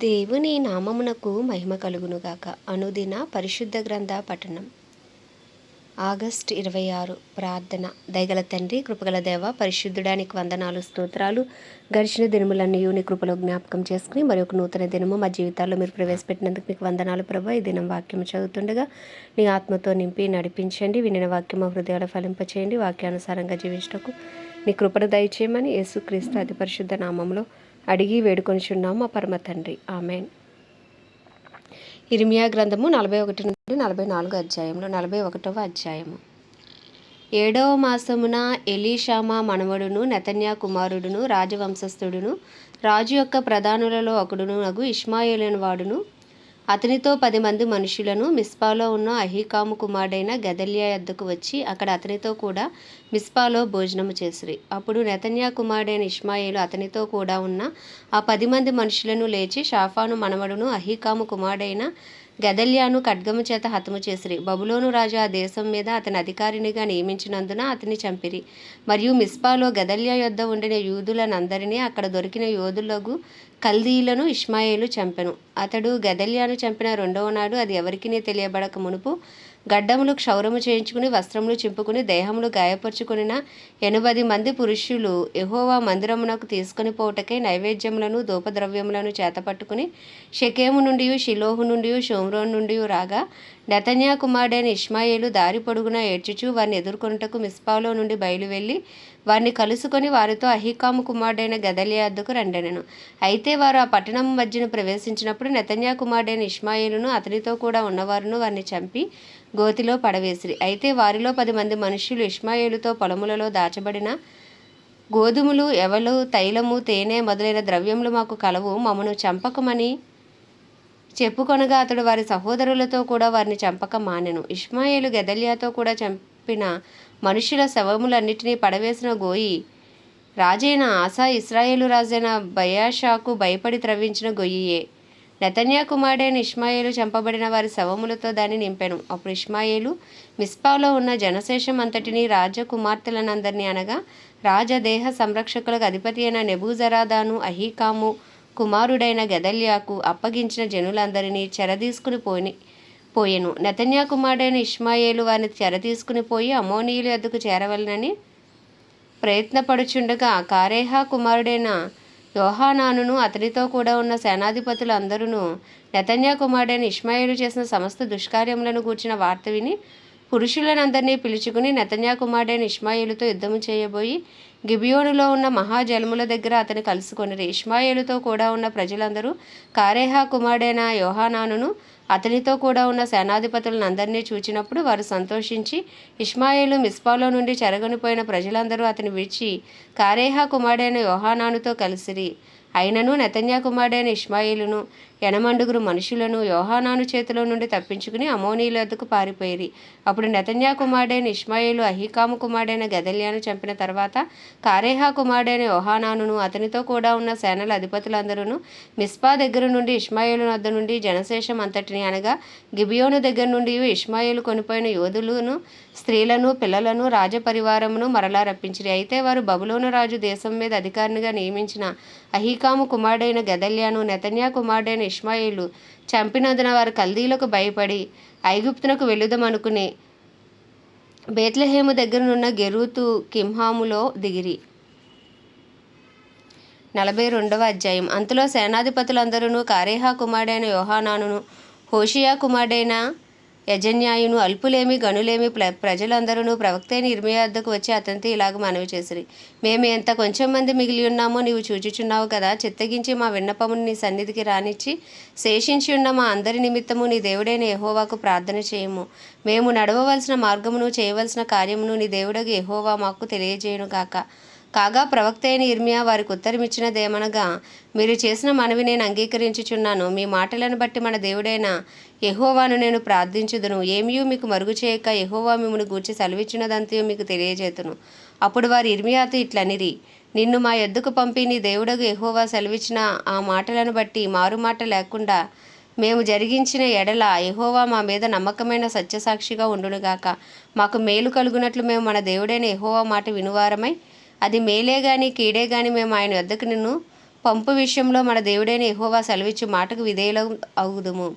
దేవుని నామమునకు మహిమ కలుగునుగాక. అనుదిన పరిశుద్ధ గ్రంథ పఠనం. ఆగస్ట్ ఇరవై ఆరు ప్రార్థన. దయగల తండ్రి కృపగల దేవ పరిశుద్ధుడానికి వందనాలు స్తోత్రాలు. గడిచిన దినములన్నీ నీ కృపలో జ్ఞాపకం చేసుకుని మరి ఒక నూతన దినము మా జీవితాల్లో మీరు ప్రవేశపెట్టినందుకు మీకు వందనాలు ప్రభు. ఈ దినం వాక్యం చదువుతుండగా నీ ఆత్మతో నింపి నడిపించండి. వినిన వాక్యం మా హృదయాలు ఫలింపచేయండి. వాక్యానుసారంగా జీవించటకు నీ కృపను దయచేయమని యేసుక్రీస్తు అతి పరిశుద్ధ నామంలో అడిగి వేడుకొనిచున్నాము మా పరమ తండ్రి. ఆమెన్. ఇర్మియా గ్రంథము నలభై ఒకటి నుండి నలభై నాలుగు అధ్యాయంలో నలభై ఒకటవ అధ్యాయము. ఏడవ మాసమున ఎలీషామా మనవడును నెతన్యా కుమారుడును రాజవంశస్థుడును రాజు యొక్క ప్రధానులలో ఒకడును నగు ఇష్మాయేలిన వాడును అతనితో పది మంది మనుషులను మిస్పాలో ఉన్న అహీకాము కుమారుడైన గదల్యా యొద్దకు వచ్చి అక్కడ అతనితో కూడా మిస్పాలో భోజనము చేసిరి. అప్పుడు నెతన్యా కుమారుడైన ఇష్మాయేలు అతనితో కూడా ఉన్న ఆ పది మంది మనుషులను లేచి షాఫాను మనవడును అహీకాము కుమారుడైన గదల్యాను ఖడ్గము చేత హతము చేసిరి. బబులోను రాజు ఆ దేశం మీద అతని అధికారినిగా నియమించినందున అతన్ని చంపిరి. మరియు మిస్పాలో గదల్యా యొద్ద ఉండిన యూదులనందరినీ అక్కడ దొరికిన యోధులకు కల్దీలను ఇష్మాయేలు చంపెను. అతడు గదల్యాను చంపిన రెండవ నాడు అది ఎవరికినే తెలియబడక మునుపు గడ్డములు క్షౌరము చేయించుకుని వస్త్రములు చింపుకుని దేహములు గాయపరుచుకునిన ఎనభది మంది పురుషులు యహోవా మందిరమునకు తీసుకుని పోవటకై నైవేద్యములను ధూపద్రవ్యములను చేతపట్టుకుని షకేము నుండి షిలోహు నుండి షోమ్రోన్ నుండి రాగా నెతన్యా కుమారుడైన ఇష్మాయేలు దారి పొడుగున ఏడ్చుచూ వారిని ఎదుర్కొనుటకు మిస్పాలో నుండి బయలువెళ్ళి వారిని కలుసుకొని వారితో అహికాము కుమారుడైన గదలియా వద్దకు రండెనను. అయితే వారు ఆ పట్టణం మధ్యను ప్రవేశించినప్పుడు నెతన్యా కుమారుడైన ఇష్మాయిలును అతనితో కూడా ఉన్నవారును వారిని చంపి గోతిలో పడవేసిరి. అయితే వారిలో పది మంది మనుష్యులు ఇష్మాయిలుతో పొలములలో దాచబడిన గోధుమలు ఎవలు తైలము తేనె మొదలైన ద్రవ్యములు మాకు కలవు. మమ్మను చంపకమని చెప్పుకొనగా అతడు వారి సహోదరులతో కూడా వారిని చంపక మానెను. ఇష్మాయేలు గెదలియాతో కూడా చంపిన మనుషుల శవములన్నిటినీ పడవేసిన గోయి. రాజైన ఆశా ఇస్రాయేలు రాజైన బయాషాకు భయపడి త్రవ్వించిన గొయ్యియే. నెతన్యా కుమారుడైన ఇష్మాయేలు చంపబడిన వారి శవములతో దాన్ని నింపెను. అప్పుడు ఇష్మాయేలు మిస్పాలో ఉన్న జనశేషం అంతటిని రాజకుమార్తెలనందరినీ అనగా రాజదేహ సంరక్షకులకు అధిపతి అయిన నెబూజరాదాను అహీకాము కుమారుడైన గదల్యాకు అప్పగించిన జనులందరినీ చెరదీసుకుని పోని పోయెను. నెతన్యా కుమారుడైన ఇష్మాయేలు వారిని చెరతీసుకుని పోయి అమోనీయుల ఎద్దుకు చేరవలనని ప్రయత్నపడుచుండగా కారేహా కుమారుడైన యోహానానును అతనితో కూడా ఉన్న సేనాధిపతులు అందరూ నెతన్యా కుమారుడైన ఇష్మాయేలు చేసిన సమస్త దుష్కార్యములను గూర్చిన వార్త విని పురుషులనందరినీ పిలుచుకుని నెతన్యా కుమారుడైన ఇష్మాయేలుతో యుద్ధము చేయబోయి గిబియోనులో ఉన్న మహాజలముల దగ్గర అతను కలుసుకొనిరి. ఇష్మాయేలుతో కూడా ఉన్న ప్రజలందరూ కారేహా కుమారుడైన యోహానానును అతనితో కూడా ఉన్న సేనాధిపతులను అందరినీ చూచినప్పుడు వారు సంతోషించి ఇస్మాయిలు మిస్పాలో నుండి చెరగనిపోయిన ప్రజలందరూ అతని విడిచి కారేహా కుమారుడైన యోహానానుతో కలిసిరి. అయినను నెతన్యా కుమారుడైన ఇష్మాయిలును ఎనమండుగురు మనుషులను యోహానాను చేతిలో నుండి తప్పించుకుని అమోనీల వద్దకు పారిపోయిరి? అప్పుడు నెతన్యా కుమారుడైన ఇష్మాయిలు అహీకాము కుమారుడైన గదల్యాను చంపిన తర్వాత కారేహా కుమారుడైన యోహానాను అతనితో కూడా ఉన్న సేనల అధిపతులందరూ మిస్పా దగ్గర నుండి ఇష్మాయిలు వద్ద నుండి జనశేషం అంతటిని అనగా గిబియోను దగ్గర నుండి ఇష్మాయిలు కొనిపోయిన యోధులను స్త్రీలను పిల్లలను రాజపరివారమును మరలా రప్పించిరి. అయితే వారు బబులోను రాజు దేశం మీద అధికారినిగా నియమించిన అహీకాము కుమారుడైన గదల్యాను నెతన్యా కుమారుడైన ఇష్మాయిలు చంపినందున వారు కల్దీలకు భయపడి ఐగుప్తునకు వెళుదమనుకుని బేత్లహేము దగ్గరనున్న గెరూతు కింహాములో దిగిరి. నలభై రెండవ అధ్యాయం. అంతలో సేనాధిపతులందరూ కారేహా కుమారుడైన యోహానానును హోషియా కుమారుడైన యజన్యాయును అల్పులేమి గనులేమి ప్ర ప్రజలందరూ ప్రవక్త అయిన వచ్చి అతనితో ఇలాగ మనవి చేసిరి. మేము ఎంత కొంచెం మంది మిగిలి ఉన్నామో నీవు చూచుచున్నావు కదా చిత్తగించి మా విన్నపమును నీ సన్నిధికి రానిచ్చి శేషించి ఉన్న మా అందరి నిమిత్తము నీ దేవుడైన ఎహోవాకు ప్రార్థన చేయము. మేము నడవవలసిన మార్గమును చేయవలసిన కార్యమును నీ దేవుడకు ఎహోవా మాకు తెలియజేయును కాక కాగా ప్రవక్త అయిన ఇర్మియా వారికి ఉత్తరమిచ్చినదేమనగా మీరు చేసిన మనవి నేను అంగీకరించుచున్నాను. మీ మాటలను బట్టి మన దేవుడైన యహోవాను నేను ప్రార్థించుదును. ఏమియూ మీకు మరుగు చేయక యహోవా మిమ్మల్ని గూర్చి సెలవిచ్చినదంతయో మీకు తెలియజేతును. అప్పుడు వారు ఇర్మియాతో ఇట్లనిరి నిన్ను మా ఎద్దుకు పంపి నీ దేవుడకు యహోవా సెలవిచ్చిన ఆ మాటలను బట్టి మారుమాట లేకుండా మేము జరిగించిన ఎడల ఎహోవా మా మీద నమ్మకమైన సత్యసాక్షిగా ఉండునుగాక. మాకు మేలు కలుగునట్లు మేము మన దేవుడైన ఎహోవా మాట వినువారమై అది మేలే గాని కీడే గాని మేము ఆయన వద్దకు నిన్ను పంపు విషయంలో మన దేవుడైన ఎహోవా సెలవిచ్చి మాటకు విధేయులం అవుదుము.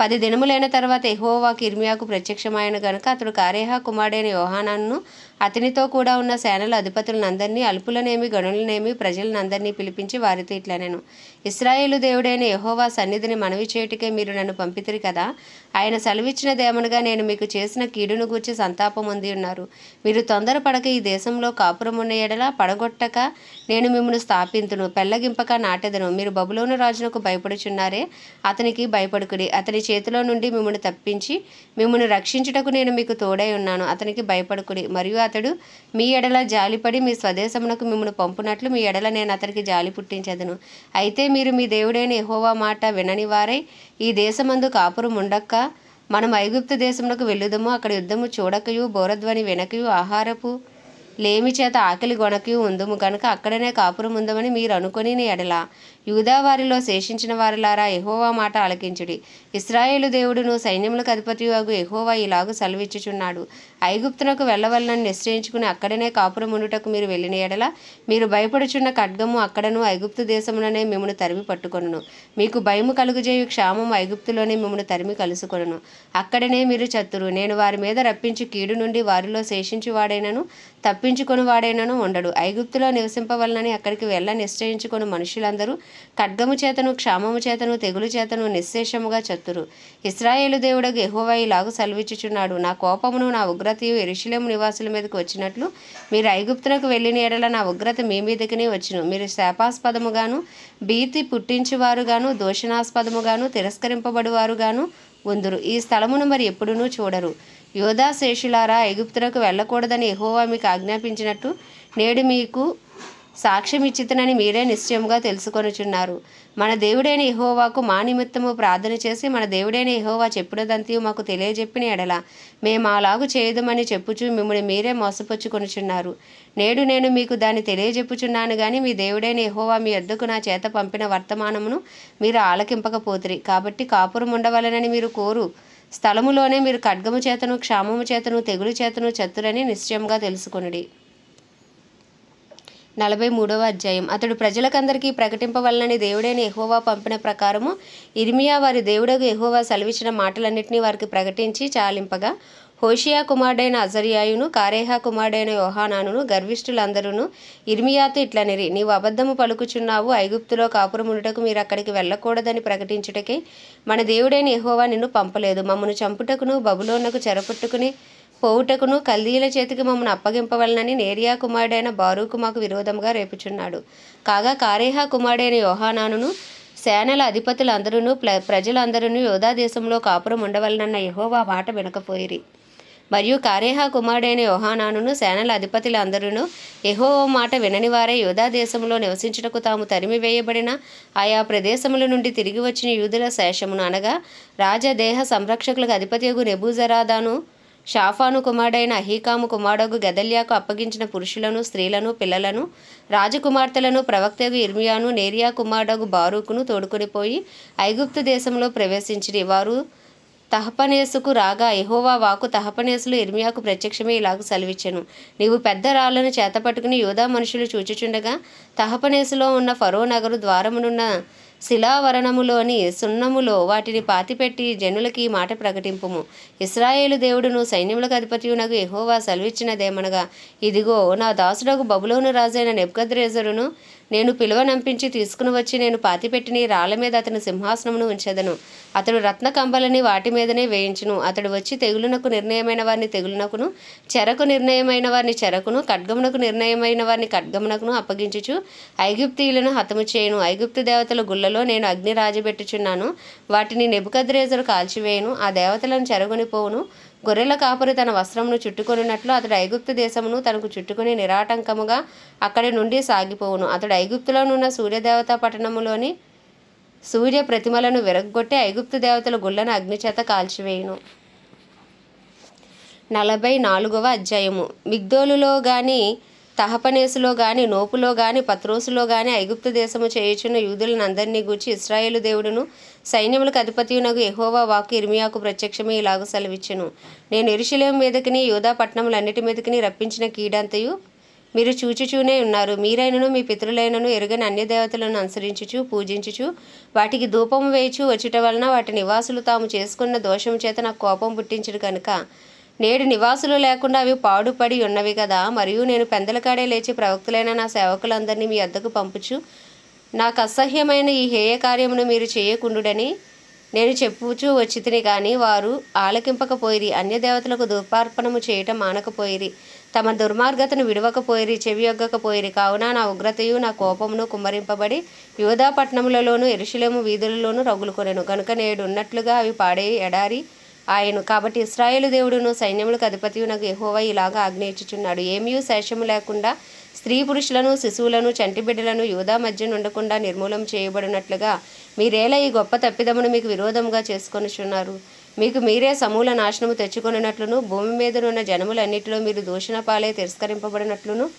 పది దినములైన తర్వాత ఎహోవా కిర్మియాకు ప్రత్యక్షమైన గనుక అతడు కారేహా కుమారుడైన యోహానాను అతనితో కూడా ఉన్న సేనల అధిపతులనందరినీ అల్పులనేమి గణులనేమి ప్రజలనందరినీ పిలిపించి వారితో ఇట్లనెను. ఇస్రాయేలు దేవుడైన యహోవా సన్నిధిని మనవి చేయుటకే మీరు నన్ను పంపితిరి కదా? ఆయన సెలవిచ్చిన సెలవిచ్చినదేమనగా నేను మీకు చేసిన కీడును గూర్చి సంతాపం ఉంది ఉన్నారు. మీరు తొందరపడక ఈ దేశంలో కాపురం ఉన్న ఎడల పడగొట్టక నేను మిమ్మల్ని స్థాపింతును పెళ్ళగింపక నాటెదను. మీరు బబులోను రాజునకు భయపడుచున్నారే? అతనికి భయపడుకుడి. అతని చేతిలో నుండి మిమ్మల్ని తప్పించి మిమ్మల్ని రక్షించుటకు నేను మీకు తోడై ఉన్నాను. అతనికి భయపడుకుడి. మరియు అతడు మీ ఎడల జాలిపడి మీ స్వదేశమునకు మిమ్మల్ని పంపునట్లు మీ ఎడల నేను అతనికి జాలి పుట్టించదును. అయితే మీరు మీ దేవుడైన ఎహోవా మాట వినని వారై ఈ దేశమందు కాపురం ఉండక్క మనం ఐగుప్తు దేశమునకు వెళ్ళుదము అక్కడ యుద్ధము చూడకయు బోరధ్వని వెనకయు ఆహారపు లేమి చేత ఆకలి గొనకి ఉందుము కనుక అక్కడనే కాపురం ఉందమని మీరు అనుకుని ఎడల. యూదావారిలో శేషించిన వారిలారా ఎహోవా మాట ఆలకించుడి. ఇస్రాయేలు దేవుడును సైన్యములకు అధిపతియగు ఎహోవా ఇలాగు సెలవిచ్చుచున్నాడు. ఐగుప్తునకు వెళ్ళవలనని నిశ్చయించుకుని అక్కడనే కాపురం ఉండుటకు మీరు వెళ్ళిన ఎడల మీరు భయపడుచున్న ఖడ్గము అక్కడను ఐగుప్తు దేశముననే మిమ్మను తరిమి పట్టుకొనును. మీకు భయము కలుగుజేయు క్షామం ఐగుప్తులోనే మిమ్మను తరిమి కలుసుకొనును. అక్కడనే మీరు చత్తురు. నేను వారి మీద రప్పించి కీడు నుండి వారిలో శేషించి వాడైనను తప్పించుకొని వాడైనను ఉండడు. ఐగుప్తులో నివసింపవలనని అక్కడికి వెళ్ళ నిశ్చయించుకొని మనుషులందరూ. ఖడ్గము చేతను క్షామము చేతను తెగులు చేతను నిశ్శేషముగా చత్తురు. ఇస్రాయేలు దేవుడు గెహోవాయి ఇలాగు సెలవిచ్చుచున్నాడు. నా కోపమును నా ఉగ్రతయు ఎరుషులేము నివాసుల మీదకు వచ్చినట్లు మీరు ఐగుప్తునకు వెళ్ళిన ఎడల నా ఉగ్రత మీ మీదకినే వచ్చును. మీరు శాపాస్పదముగాను భీతి పుట్టించువారుగాను దోషణాస్పదముగాను తిరస్కరింపబడువారుగాను ఉందురు. ఈ స్థలమును మరి ఎప్పుడునూ చూడరు. యోధా ఐగుప్తులకు వెళ్ళకూడదని ఎహోవా మీకు ఆజ్ఞాపించినట్టు నేడు మీకు సాక్ష్యం ఇచ్చితనని మీరే నిశ్చయముగా తెలుసుకొనుచున్నారు. మన దేవుడైన ఇహోవాకు మా నిమిత్తము ప్రార్థన చేసి మన దేవుడైన ఇహోవా చెప్పుడదంతయు మాకు తెలియజెప్పిన ఎడల మేము అలాగు చేయదమని చెప్పుచు మిమ్మల్ని మీరే మోసపుచ్చుకొనుచున్నారు. నేడు నేను మీకు దాన్ని తెలియజెప్పుచున్నాను గాని మీ దేవుడైన ఇహోవా మీ వద్దకు నా చేత పంపిన వర్తమానమును మీరు ఆలకింపకపోతిరి. కాబట్టి కాపురం ఉండవలనని మీరు కోరు. స్థలములోనే మీరు ఖడ్గము చేతను క్షామము చేతను తెగులు చేతను చత్తురని నిశ్చయంగా తెలుసుకొనుడి. నలభై మూడవ అధ్యాయం. అతడు ప్రజలకందరికీ ప్రకటింపవలనని దేవుడైన ఎహోవా పంపిన ప్రకారము ఇర్మియా వారి దేవుడకు ఎహోవా సెలవిచ్చిన మాటలన్నింటినీ వారికి ప్రకటించి చాలింపగా హోషియా కుమారుడైన అజరియాయును కారేహా కుమారుడైన యోహానానును గర్విష్ఠులందరూను ఇర్మియాతో ఇట్లనిరి నీవు అబద్ధము పలుకుచున్నావు ఐగుప్తులో కాపురమునుటకు మీరు అక్కడికి వెళ్ళకూడదని ప్రకటించుటకే మన దేవుడైన ఎహోవా నిన్ను పంపలేదు. మమ్మను చంపుటకును బబులోనకు చెరపుట్టుకుని పోవుటకును కల్దీల చేతికి మమ్మల్ని అప్పగింపవలనని నేరియా కుమారుడైన బారూకు మాకు విరోధముగా రేపుచున్నాడు. కాగా కారేహా కుమారుడైన యోహానానును సేనల అధిపతులందరూ ప్ర ప్రజలందరూ యోధా దేశంలో కాపురం ఉండవలనన్న యహోవా మాట వినకపోయిరి. మరియు కారేహా కుమారుడైన యోహానానును సేనల అధిపతులందరూ యెహోవా మాట వినని వారే యూదా దేశంలో నివసించుటకు తాము తరిమి వేయబడిన ఆయా ప్రదేశముల నుండి తిరిగి వచ్చిన యూదుల శేషమును అనగా రాజదేహ సంరక్షకులకు అధిపతియగు నెబూజరాదాను షాఫాను కుమారుడైన అహీకాము కుమారుడు గదల్యాకు అప్పగించిన పురుషులను స్త్రీలను పిల్లలను రాజకుమార్తెలను ప్రవక్తగు ఇర్మియాను నేరియా కుమారుడగు బారూకును తోడుకొనిపోయి ఐగుప్తు దేశంలో ప్రవేశించిరి. వారు తహపనేసుకు రాగా ఎహోవా వాకు తహపనేసులు ఇర్మియాకు ప్రత్యక్షమే ఇలాగ సెలవిచ్చెను. నీవు పెద్ద రాళ్ళను చేతపట్టుకుని యోధా మనుషులు చూచుచుండగా తహపనేసులో ఉన్న ఫరో నగరు ద్వారమునున్న శిలావరణములోని సున్నములో వాటిని పాతిపెట్టి జనులకి మాట ప్రకటింపుము. ఇస్రాయేలు దేవుడును సైన్యములకు అధిపతియునకు ఎహోవా సెలవిచ్చినదేమనగా ఇదిగో నా దాసుడకు బబులోను రాజైన నెబ్కద్రేజరును నేను పిలువనంపించి తీసుకుని వచ్చి నేను పాతిపెట్టిన రాళ్ళ రాళ్ళ మీద అతని సింహాసనమును ఉంచెదను. అతడు రత్న కంబలని వాటి మీదనే వేయించును. అతడు వచ్చి తెగులునకు నిర్ణయమైన వారిని తెగులునకును చెరకు నిర్ణయమైన వారిని చెరకును ఖడ్గమునకు నిర్ణయమైన వారిని ఖడ్గమునకును అప్పగించుచు ఐగుప్తీయులను హతము చేయను. ఐగుప్తు దేవతల గుళ్ళలో నేను అగ్ని రాజబెట్టుచున్నాను. వాటిని నెబుకద్రేజరు కాల్చివేయను. ఆ దేవతలను చెరగొని పోవును గొర్రెల కాపరి తన వస్త్రమును చుట్టుకొనినట్లు అతడు ఐగుప్తు దేశమును తనకు చుట్టుకుని నిరాటంకముగా అక్కడి నుండి సాగిపోవును. అతడు ఐగుప్తులోనున్న సూర్యదేవత పట్టణములోని సూర్య ప్రతిమలను విరగ్గొట్టి ఐగుప్తు దేవతల గుళ్ళను అగ్నిచేత కాల్చివేయును. నలభై నాలుగవ అధ్యాయము. మిగ్దోలులో గాని తహపనేసులో గాని నోపులో గాని పత్రోసులో గాని ఐగుప్తు దేశము చేయుచున్న యూదులనందరినీ గూర్చి ఇస్రాయేలు దేవుడును సైన్యములకు అధిపతియునగు ఎహోవా వాక్కు ఇర్మియాకు ప్రత్యక్షమే ఇలాగ సెలవిచ్చును. నేను ఎరుశలేం మీదకిని యూదా పట్టణములన్నిటి మీదకిని రప్పించిన కీడంతయు మీరు చూచుచూనే ఉన్నారు. మీరైనను మీ పితరులైనను ఎరుగని అన్య దేవతలను అనుసరించుచు పూజించుచు వాటికి ధూపము వేయచు వచ్చుట వలన వాటి నివాసులు తాము చేసుకున్న దోషం చేత నాకు కోపం పుట్టించడు కనుక నేడు నివాసులు లేకుండా అవి పాడుపడి ఉన్నవి కదా. మరియు నేను పెందలకాడే లేచి ప్రవక్తులైన నా సేవకులందరినీ మీ అద్దకు పంపుచు. నాకు అసహ్యమైన ఈ హేయ కార్యమును మీరు చేయకుండుడని నేను చెప్పుచూ వచ్చితిని కానీ వారు ఆలకింపకపోయిరి అన్య దేవతలకు దుర్పార్పణము చేయటం మానకపోయిరి తమ దుర్మార్గతను విడవకపోయిరి చెవియొగ్గకపోయిరి కావున నా ఉగ్రతయు నా కోపమును కుమ్మరింపబడి యువదా పట్టణములలోను ఎరుశలేము వీధులలోను రగులుకొనెను. కనుక నేడు ఉన్నట్లుగా అవి పాడే ఎడారి ఆయను. కాబట్టి ఇస్రాయేలు దేవుడును సైన్యములకు అధిపతియునకు నాకు ఇలాగా ఆజ్ఞయించుచున్నాడు. ఏమీ శేషము లేకుండా స్త్రీ పురుషులను శిశువులను చంటి బిడ్డలను యూదా మధ్య ఉండకుండా నిర్మూలం చేయబడినట్లుగా మీరేలా ఈ గొప్ప తప్పిదమును మీకు విరోధంగా చేసుకొనుచున్నారు? మీకు మీరే సమూల నాశనము తెచ్చుకొనినట్లును భూమి మీదనున్న జనములన్నిటిలో మీరు దూషణ పాలే తిరస్కరింపబడినట్లును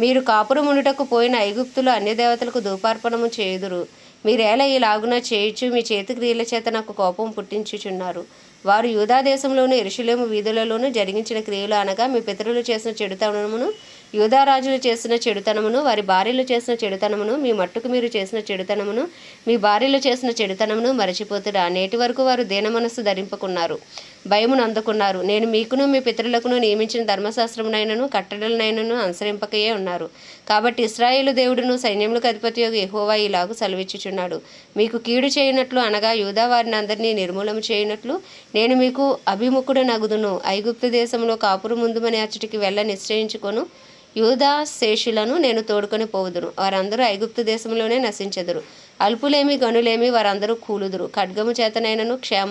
మీరు కాపురమునుటకు పోయిన ఐగుప్తులు అన్య దేవతలకు ధూపార్పణము చేయుదురు. మీరేలా ఇలాగున చేయుచు మీ చేతి క్రియల చేత నాకు కోపం పుట్టించుచున్నారు. వారు యూదా దేశంలోను ఎరుషులేము వీధులలోను జరిగించిన క్రియలు అనగా మీ పితరులు చేసిన చెడుతనమును యూదా రాజులు చేసిన చెడుతనమును వారి భార్యలు చేసిన చెడుతనమును మీ మట్టుకు మీరు చేసిన చెడుతనమును మీ భార్యలు చేసిన చెడుతనమును మరచిపోతురా నేటి వరకు వారు దీన మనస్సు ధరింపకున్నారు భయమును అందుకున్నారు. నేను మీకును మీ పితరులకును నియమించిన ధర్మశాస్త్రమునైనను కట్టడలనైనను అనుసరింపకయే ఉన్నారు. కాబట్టి ఇస్రాయేలు దేవుడును సైన్యములకు అధిపతి యొక్క యెహోవా ఇలాగు సెలవిచ్చుచున్నాడు. మీకు కీడు చేయనట్లు అనగా యూదా వారిని అందరినీ నిర్మూలన చేయనట్లు నేను మీకు అభిముఖుడు నగుదును ఐగుప్తు దేశంలో కాపురు ముందుమని అచ్చటికి వెళ్ళ నిశ్చయించుకొను. యూదా శేషులను నేను తోడుకొని పోవుదును వారందరూ ఐగుప్తు దేశంలోనే నశించెదరు. అల్పులేమి గనులేమి వారందరూ కూలుదురు. ఖడ్గము చేతనైనను క్షేమ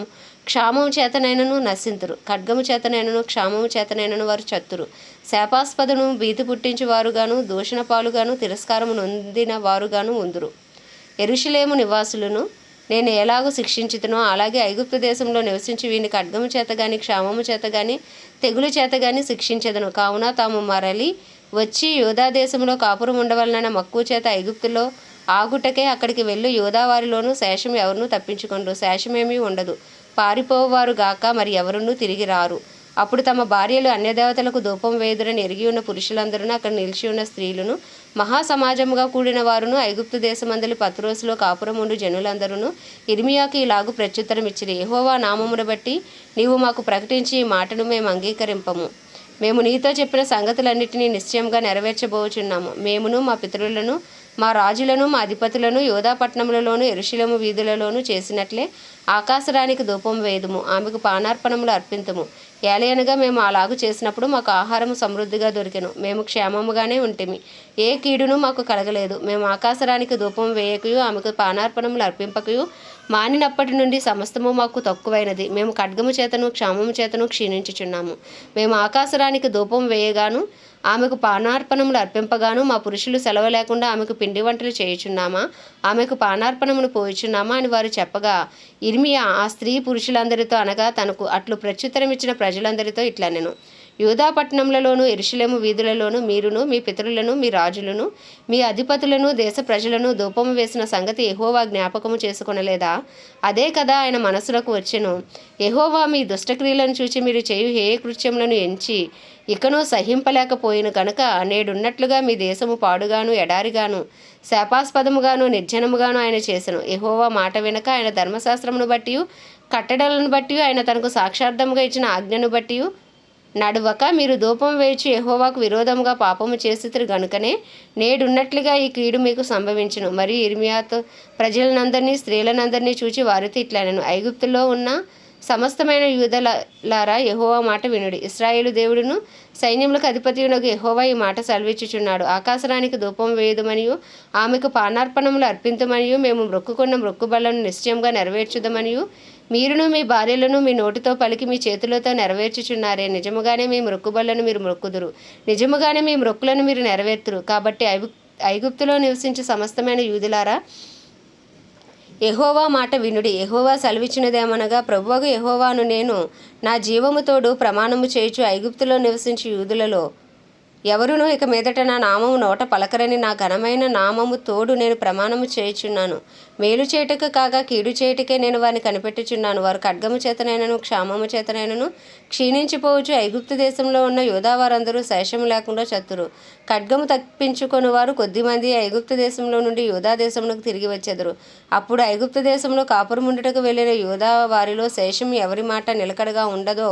క్షామము చేతనైనను నశింతురు. ఖడ్గము చేతనైనను క్షామము చేతనైనను వారు చత్తురు. శాపాస్పదను భీతి పుట్టించేవారుగాను దూషణ పాలుగాను తిరస్కారము నొందిన వారుగాను ఉందురు. ఎరుషులేము నివాసులను నేను ఎలాగో శిక్షించుతునో అలాగే ఐగుప్తు దేశంలో నివసించి వీని ఖడ్గము చేత కానీ క్షామము చేత కానీ తెగులు చేత కానీ శిక్షించదను. కావున తాము మరలి వచ్చి యోధా దేశంలో కాపురం ఉండవలన మక్కువ చేత ఐగుప్తులో ఆగుటకే అక్కడికి వెళ్ళి. యోధా వారిలోనూ శేషం ఎవరినూ తప్పించుకుండ్రు. శేషమేమీ ఉండదు. పారిపోవారు గాక మరి ఎవరునూ తిరిగి రారు. అప్పుడు తమ భార్యలు అన్యదేవతలకు ధూపం వేదురని ఎరిగి ఉన్న పురుషులందరూ అక్కడ నిలిచి ఉన్న స్త్రీలను మహాసమాజముగా కూడిన వారును ఐగుప్తు దేశమందలి పత్రోసులో కాపురముండు జనులందరూ ఇర్మియాకి ఇలాగు ప్రత్యుత్తరం ఇచ్చిరి యెహోవా నామమును బట్టి నీవు మాకు ప్రకటించి ఈ మాటను మేము అంగీకరింపము. మేము నీతో చెప్పిన సంగతులన్నిటినీ నిశ్చయంగా నెరవేర్చబోచున్నాము. మేమును మా పితరులను మా రాజులను మా అధిపతులను యోధాపట్నములలోను ఎరుశిలము వీధులలోను చేసినట్లే ఆకాశరానికి ధూపం వేయదుము ఆమెకు పానార్పణములు అర్పింతుము. ఏలయనగా మేము అలాగు చేసినప్పుడు మాకు ఆహారము సమృద్ధిగా దొరికెను మేము క్షేమముగానే ఉంటిమి. ఏ కీడును మాకు కలగలేదు మేము ఆకాశరానికి ధూపం వేయకయు ఆమెకు పానార్పణములు అర్పింపకయు మానినప్పటి నుండి సమస్తము మాకు తక్కువైనది. మేము ఖడ్గము చేతను క్షామము చేతను క్షీణించుచున్నాము. మేము ఆకాశరానికి ధూపం వేయగాను ఆమెకు పానార్పణములు అర్పింపగాను మా పురుషులు సెలవు లేకుండా ఆమెకు పిండి వంటలు చేయుచున్నామా? ఆమెకు పానార్పణమును పోయిచున్నామా అని వారు చెప్పగా ఇర్మియా ఆ స్త్రీ పురుషులందరితో అనగా తనకు అట్లు ప్రత్యుత్తరం ఇచ్చిన ప్రజలందరితో ఇట్లా నేను యూదాపట్నంలలోను ఎరుషులేము వీధులలోను మీరును మీ పితరులను మీ రాజులను మీ అధిపతులను దేశ ప్రజలను ధూపము వేసిన సంగతి ఎహోవా జ్ఞాపకము చేసుకొనలేదా? అదే కదా ఆయన మనసులకు వచ్చెను. ఎహోవా మీ దుష్టక్రియలను చూచి మీరు చేయు హేయ కృత్యములను ఎంచి ఇకను సహింపలేకపోయిన కనుక నేడున్నట్లుగా మీ దేశము పాడుగాను ఎడారిగాను శాపాస్పదముగాను నిర్జనముగాను ఆయన చేసెను. ఎహోవా మాట వెనక ఆయన ధర్మశాస్త్రమును బట్టి కట్టడలను బట్టి ఆయన తనకు సాక్షార్థముగా ఇచ్చిన ఆజ్ఞను బట్టి నడువక మీరు ధూపం వేచి యహోవాకు విరోధముగా పాపము చేసితురు గనుకనే నేడున్నట్లుగా ఈ కీడు మీకు సంభవించును. మరియు ఇర్మియాతో ప్రజలనందరినీ స్త్రీలనందరినీ చూచి వారితో ఇట్లనను. ఐగుప్తులో ఉన్న సమస్తమైన యూదలారా యహోవా మాట వినుడి. ఇస్రాయేలు దేవుడును సైన్యములకు అధిపతియునకు యహోవా ఈ మాట సెలవిచ్చుచున్నాడు. ఆకాశరానికి ధూపం వేయదుమనియు ఆమెకు పానార్పణములు అర్పించమనియు మేము మొక్కుకున్న మొక్కుబళ్ళను నిశ్చయంగా నెరవేర్చుదమనియు మీరును మీ భార్యలను మీ నోటితో పలికి మీ చేతులతో నెరవేర్చుచున్నారే. నిజముగానే మీ మొక్కుబళ్ళను మీరు మొక్కుదురు. నిజముగానే మీ మొక్కులను మీరు నెరవేర్తురు. కాబట్టి ఐగు ఐగుప్తులో నివసించే సమస్తమైన యూదులారా ఎహోవా మాట వినుడి. ఎహోవా సెలవిచ్చినదేమనగా ప్రభువగు ఎహోవాను నేను నా జీవముతోడు ప్రమాణము చేయుచు ఐగుప్తులో నివసించే యూదులలో ఎవరునూ ఇక మీదట నా నామము నోట పలకరని నా ఘనమైన నామము తోడు నేను ప్రమాణము చేయుచున్నాను. మేలు చేయుటకు కాగా కీడు చేయుటకే నేను వారిని కనిపెట్టుచున్నాను. వారు ఖడ్గము చేతనైనను క్షామము చేతనైనను క్షీణించిపోవచ్చు. ఐగుప్తు దేశంలో ఉన్న యోధా వారందరూ శేషము లేకుండా చతురు ఖడ్గము తప్పించుకొని వారు కొద్దిమంది ఐగుప్తు దేశంలో నుండి యోధా దేశమునకు తిరిగి వచ్చెదరు. అప్పుడు ఐగుప్తు దేశంలో కాపురముండుటకు వెళ్ళిన యోధా వారిలో శేషం ఎవరి మాట నిలకడగా ఉండదో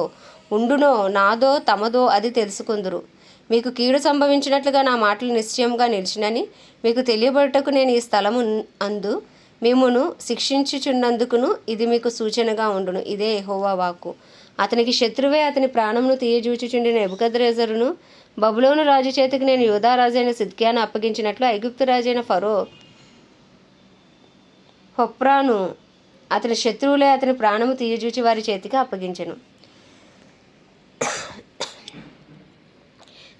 ఉండునో నాదో తమదో అది తెలుసుకుందురు. మీకు కీడు సంభవించినట్లుగా నా మాటలు నిశ్చయంగా నిలిచినని మీకు తెలియబడుటకు నేను ఈ స్థలము అందు మిమ్మును శిక్షించుచున్నందుకును ఇది మీకు సూచనగా ఉండును. ఇదే ఎహోవా వాక్కు. అతనికి శత్రువే అతని ప్రాణమును తీయజూచుచుండిన ఎబుకద్రేజరును బబులోను రాజు చేతికి నేను యోధారాజైన సిద్కియాను అప్పగించినట్లు ఐగుప్తు రాజైన ఫరో హొప్రాను అతని శత్రువులే అతని ప్రాణము తీయజూచి వారి చేతికి అప్పగించెను.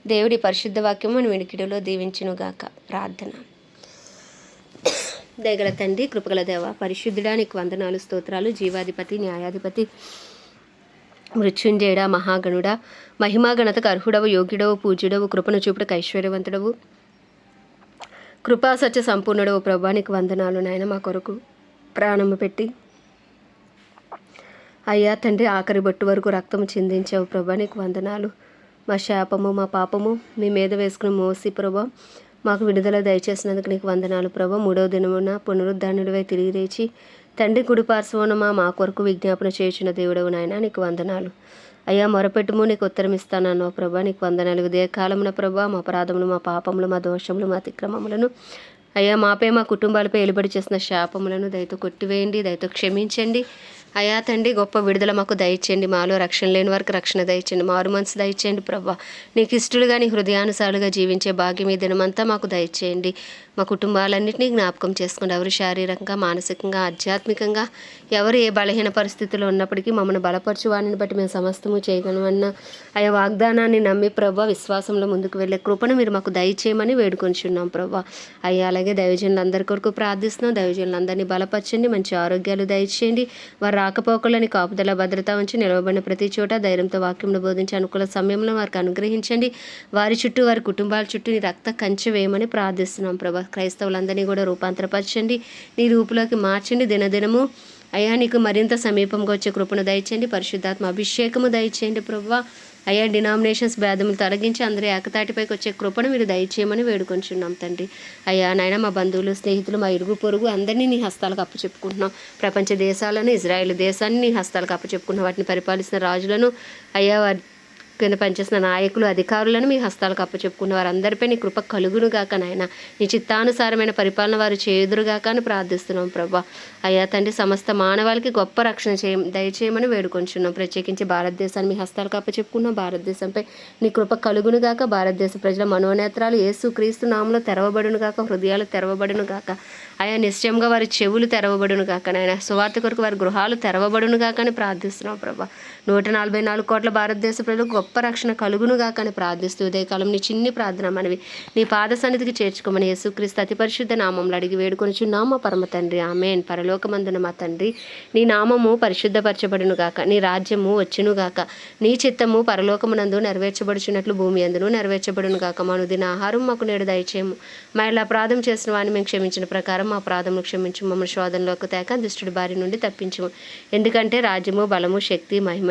దేవుడి పరిశుద్ధ వాక్యమును వినికిడిలో దీవించునుగాక. ప్రార్థన. దయగల తండ్రి కృపగల దేవ పరిశుద్ధుడానికి వందనాలు స్తోత్రాలు జీవాధిపతి న్యాయాధిపతి మృత్యుంజయుడ మహాగణుడ మహిమాగణతకు అర్హుడవు యోగ్యుడవు పూజ్యుడవు కృపను చూపుటకు ఐశ్వర్యవంతుడవు. కృపా సత్య సంపూర్ణుడవు ప్రభానికి వందనాలు నాయన మా కొరకు ప్రాణము పెట్టి. అయ్యా తండ్రి ఆఖరి బొట్టు వరకు రక్తము చిందించావు ప్రభానికి వందనాలు. మా శాపము మా పాపము మీ మీద వేసుకుని మోసి ప్రభా మాకు విడుదల దయచేసినందుకు నీకు వందనాలు ప్రభా. మూడవ దినమున పునరుద్ధానుడివై తిరిగి లేచి తండ్రి కుడి మా కొరకు విజ్ఞాపన చేసిన దేవుడవు నాయన నీకు వందనాలు. అయ్యా మొరపెట్టుము నీకు ఉత్తరం ఇస్తానన్నావు ప్రభా. నీకు వందనాలు. ఉదయ కాలమున ప్రభా మా అపరాధములు మా పాపములు మా దోషములు మా అతిక్రమములను అయ్యా మాపై మా కుటుంబాలపై ఎలుబడి చేసిన శాపములను దయతో కొట్టివేయండి దయతో క్షమించండి. అయా తండ్రి గొప్ప విడుదల మాకు దయచేయండి. మాలో రక్షణ లేని వారికి రక్షణ దయచేయండి. మారు మనసు దయచేయండి ప్రభా. నీకు ఇష్టలుగా నీ హృదయానుసారులుగా జీవించే భాగ్యం ఈ దినమంతా మాకు దయచేయండి. మా కుటుంబాలన్నింటినీ జ్ఞాపకం చేసుకోండి ఎవరు శారీరకంగా మానసికంగా ఆధ్యాత్మికంగా ఎవరు ఏ బలహీన పరిస్థితిలో ఉన్నప్పటికీ మమ్మల్ని బలపరచు వాడిని బట్టి మేము సమస్తము చేయగలమన్న ఆయా వాగ్దానాన్ని నమ్మి ప్రభా విశ్వాసంలో ముందుకు వెళ్ళే కృపను మీరు మాకు దయచేయమని వేడుకొంచున్నాం ప్రభా. అయ్యా అలాగే దైవజనులందరి కొరకు ప్రార్థిస్తున్నాం. దైవజనులందరినీ బలపరచండి మంచి ఆరోగ్యాలు దయచేయండి. వారి రాకపోకలని కాపుదల భద్రత ఉంచి నిలవబడిన ప్రతి చోట ధైర్యంతో వాక్యంను బోధించి అనుకూల సమయంలో వారికి అనుగ్రహించండి. వారి చుట్టూ వారి కుటుంబాల చుట్టూ రక్త కంచె వేయమని ప్రార్థిస్తున్నాం ప్రభా. క్రైస్తవులందరినీ కూడా రూపాంతరపరచండి. నీ రూపులోకి మార్చండి. దినదినము అయ్యా నీకు మరింత సమీపంగా వచ్చే కృపను దయచేయండి. పరిశుద్ధాత్మ అభిషేకము దయచేయండి ప్రభు అయ్యా డినామినేషన్స్ భేదములు తొలగించి అందరూ ఏకతాటిపైకి వచ్చే కృపను మీరు దయచేయమని వేడుకొంచున్నాం తండ్రి. అయ్యా నాయన మా బంధువులు స్నేహితులు మా ఇరుగు పొరుగు అందరినీ నీ హస్తాలకు అప్పచెప్పుకుంటున్నాం. ప్రపంచ దేశాలను ఇజ్రాయెల్ దేశాన్ని నీ హస్తాలకు అప్పచెప్పుకుంటున్నాం వాటిని పరిపాలిస్తున్న రాజులను అయ్యా వారి కింద పనిచేసిన నాయకులు అధికారులను మీ హస్తాలకు అప్పచెప్పుకున్న వారందరిపై నీ కృప కలుగునుగాక నాయన. నీ చిత్తానుసారమైన పరిపాలన వారు చేయుదురుగాక అని ప్రార్థిస్తున్నాం ప్రభా. అయ్యా తండ్రి సమస్త మానవాళికి గొప్ప రక్షణ చేయ దయచేయమని వేడుకొంచున్నాం. ప్రత్యేకించి భారతదేశాన్ని మీ హస్తాలకు అప్పచెప్పుకున్నాం భారతదేశంపై నీ కృప కలుగునుగాక. భారతదేశ ప్రజల మనోనేత్రాలు ఏసు క్రీస్తు నామంలో తెరవబడునుగాక. హృదయాలు తెరవబడునుగాక. అయా నిశ్చయంగా వారి చెవులు తెరవబడును కాక నాయన. సువార్త కొరకు వారి గృహాలు తెరవబడును గాక అని ప్రార్థిస్తున్నాం ప్రభా. నూట నలభై నాలుగు కోట్ల భారతదేశ ప్రజలకు గొప్ప రక్షణ కలుగును కానీ ప్రార్థిస్తూ ఉదయకాలం నీ చిన్ని ప్రార్థన మనవి నీ పాద సన్నిధికి చేర్చుకోమని యేసుక్రీస్తు అతి పరిశుద్ధ నామంలో అడిగి వేడుకొనిచున్నాం మా పరమ తండ్రి ఆమెన్. పరలోకమందున మా తండ్రి నీ నామము పరిశుద్ధపరచబడునుగాక నీ రాజ్యము వచ్చునుగాక నీ చిత్తము పరలోకమునందు నెరవేర్చబడుచున్నట్లు భూమి అందును నెరవేర్చబడును మను దిన ఆహారం మాకు నేడు దయచేయము. మా ఇలా అపరాధం చేసిన వాడిని మేము క్షమించిన ప్రకారం మా అపరాధములు క్షమించు మమ్మల్ని శోధనలోకి తేక దుష్టుడి బారి నుండి తప్పించము. ఎందుకంటే రాజ్యము బలము శక్తి మహిమ